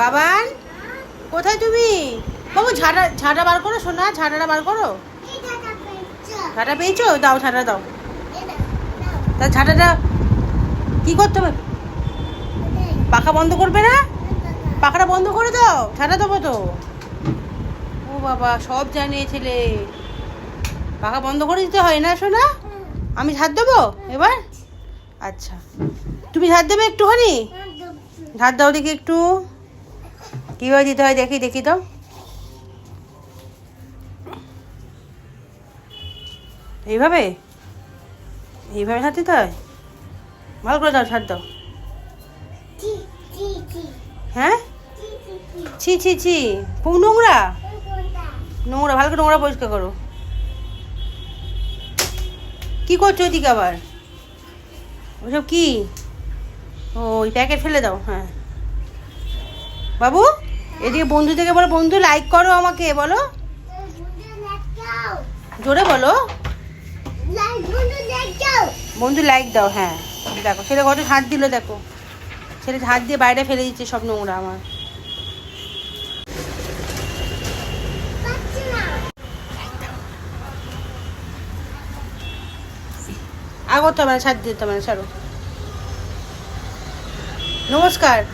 বাবান, কোথায় তুমি? বাবু ঝাঁটা ঝাঁটা বার করো, সোনা ঝাঁটাটা বার করো। ঝাঁটা পেয়েছ? দাও ঝাঁটা দাও। তা ঝাঁটাটা কি করতে হবে? পাখা বন্ধ করবে না? পাখাটা বন্ধ করে দাও। ঝাঁটা দেবো তো। ও বাবা, সব জানে ছেলে। পাখা বন্ধ করে দিতে হয় না শোনা আমি ঝাড় দেবো এবার? আচ্ছা। তুমি ঝাড় দেবে একটুখানি? ঝাড় দাও দেখি একটু। কীভাবে দিতে হয় দেখি দেখি তো। এইভাবে? এইভাবে দিতে হয়? ভালো করে দাও ঝাড় দাও। হ্যাঁ? ছি ছি ছি। খুব নোংরা? নোংরা ভালো করে নোংরা পরিষ্কার করো। কি করছ ওইদিকে আবার? ওসব কি? ও ওই প্যাকেট ফেলে দাও হ্যাঁ। বাবু? এদিকে বন্ধু থেকে বলো, বন্ধু লাইক করো আমাকে, বলো। জোরে বলো। বন্ধু লাইক দাও হ্যাঁ। দেখো, ছেলে কত হাত দিল, দেখো। ছেলে হাত দিয়ে বাইরে ফেলে দিচ্ছে সব নোংরা আমার। করতে হবে না ছাড় দিতে হবে না ছাড়ো। নমস্কার।